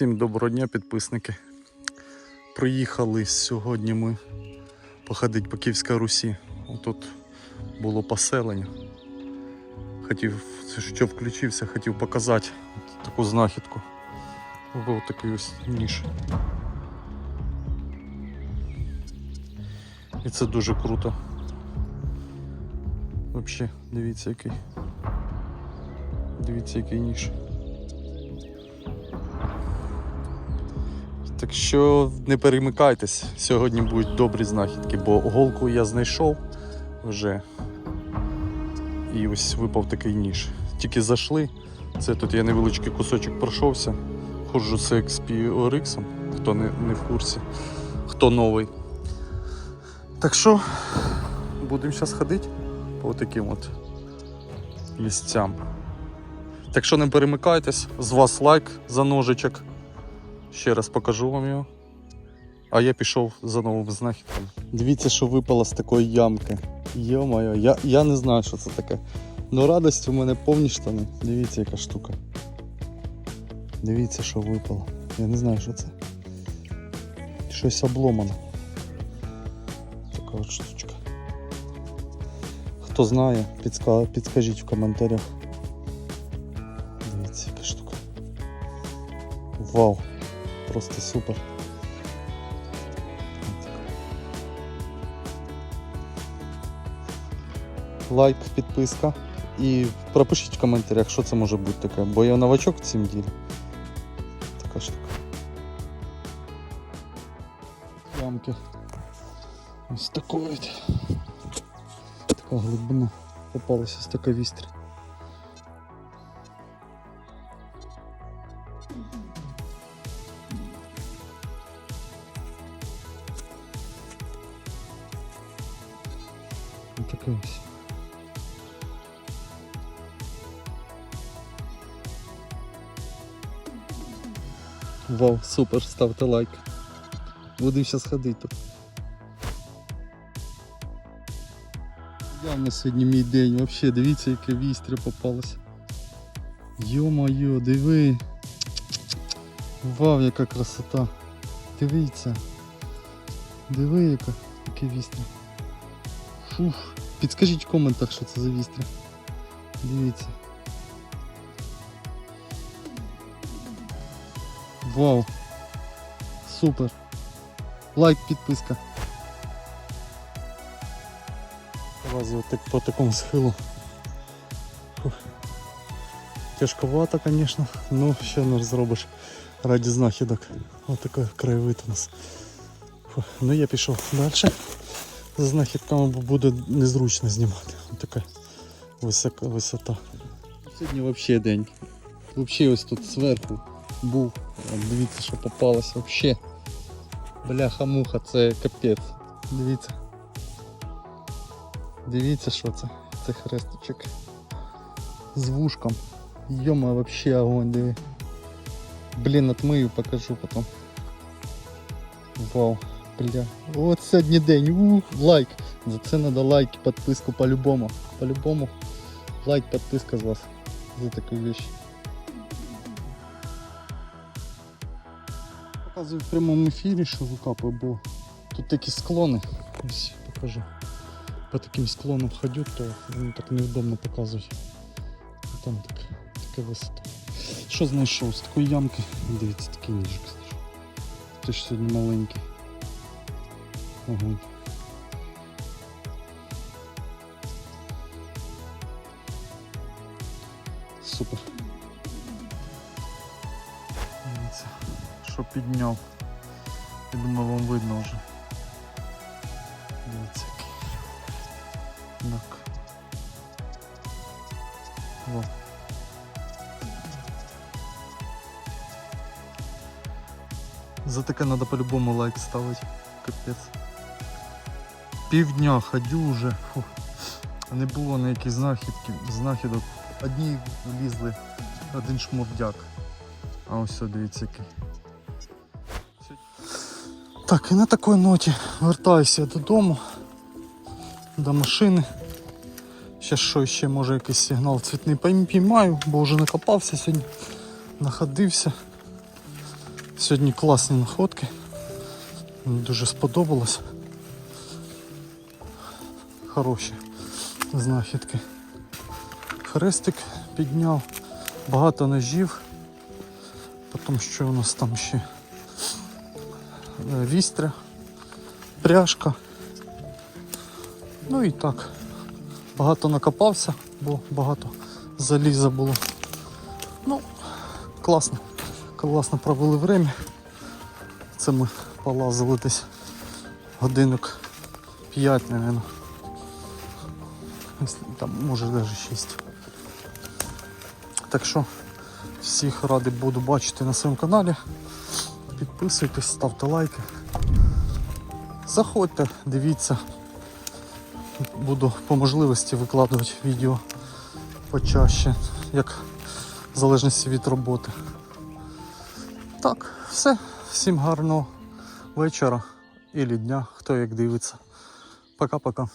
Всім доброго дня, підписники. Приїхали сьогодні ми походити по Київській Русі. Тут було поселення. Хотів, що включився, хотів показати таку знахідку. Ось такий ось ніж. І це дуже круто. Взагалі, дивіться який. Дивіться який ніж. Так що не перемикайтесь, сьогодні будуть добрі знахідки, бо голку я знайшов вже. І ось випав такий ніж. Тільки зайшли. Це тут я невеличкий кусочок пройшовся. Ходжу з XP ORX, хто не, не в курсі, хто новий. Так що будемо зараз ходити по таким от місцям. Так що не перемикайтесь, з вас лайк за ножичок. Ще раз покажу вам його. А я пішов за новим знахідком. Дивіться, що випало з такої ямки. Йо-моє, я, я не знаю, що це таке. Ну радість у мене повні штани. Дивіться, яка штука. Дивіться, що випало. Я не знаю, що це. Щось обломане. Така от штучка. Хто знає, підска... підскажіть в коментарях. Дивіться, яка штука. Вау! Просто супер. Лайк, підписка. І пропишіть в коментарях, що це може бути таке, бо я новачок в цім ділі. Така штука. Ямки. Ось такої. Така глибина. Попалася ось така вістря. Ось. Вау, супер, ставте лайк. Будемо зараз ходити тут. Явно сьогодні мій день, взагалі, дивіться, яке вістря попалося. Йо-моє, диви. Вау, яка красота. Дивіться. Диви, яка, яке вістря. Фух. Підскажіть в коментах, що це за вістря. Дивіться. Вау. Супер. Лайк, підписка. Лазю так по такому схилу. Тяжковато, звісно, ну що не зробиш раді знахідок. Ось такий краєвид у нас. Фух. Ну я пішов далі. За знахідками буде незручно знімати. Ось така висока висота. Сьогодні взагалі день. Взагалі ось тут зверху був. Дивіться, що попалося взагалі. Бляха-муха, це капець. Дивіться. Дивіться, що це. Це хресточок. З вушком. Йома, вообще огонь, диви. Блін, отмию, покажу потом. Вау, бля. От сьогодні день. Ух, лайк. За це треба лайк підписку по-любому. По-любому. Лайк, підписка з вас. За таку вещь. Показую в прямому ефірі, що викапую, бо тут такі склони. Ось покажу. По таким склонам ходю, то воно так невдобно показують. А Там так, така висота. Що знайшов? З такої ямки. Дивіться, такий ніжик. Ти ж сьогодні маленький. Огонь. Супер. Дивіться, що підняв. Я думаю, вам видно вже. Дивіться який. Так. Во. За таке треба по-любому лайк ставити. Капець. Півдня ходю вже. Фу. Не було ніяких знахідків, знахідок. Одні влізли, один шмурдяк. А ось дивіться який. Так, і на такій ноті вертаюся додому, до машини. Ще що ще може якийсь сигнал цвітний піймаю, бо вже накопався сьогодні, находився. Сьогодні класні находки. Мені дуже сподобалось. Хороші знахідки. Хрестик підняв, багато ножів. Потім що у нас там ще? Е, Вістря, пряжка. Ну і так. Багато накопався, бо багато заліза було. Ну, класно. Класно провели время. Це ми полазили десь годинок 5, мабуть. Там може навіть 6. Так що всіх радий буду бачити на своєму каналі. Підписуйтесь, ставте лайки. Заходьте, дивіться. Буду по можливості викладувати відео почаще, як в залежності від роботи. Так, все. Всім гарного вечора і дня, хто як дивиться. Пока-пока.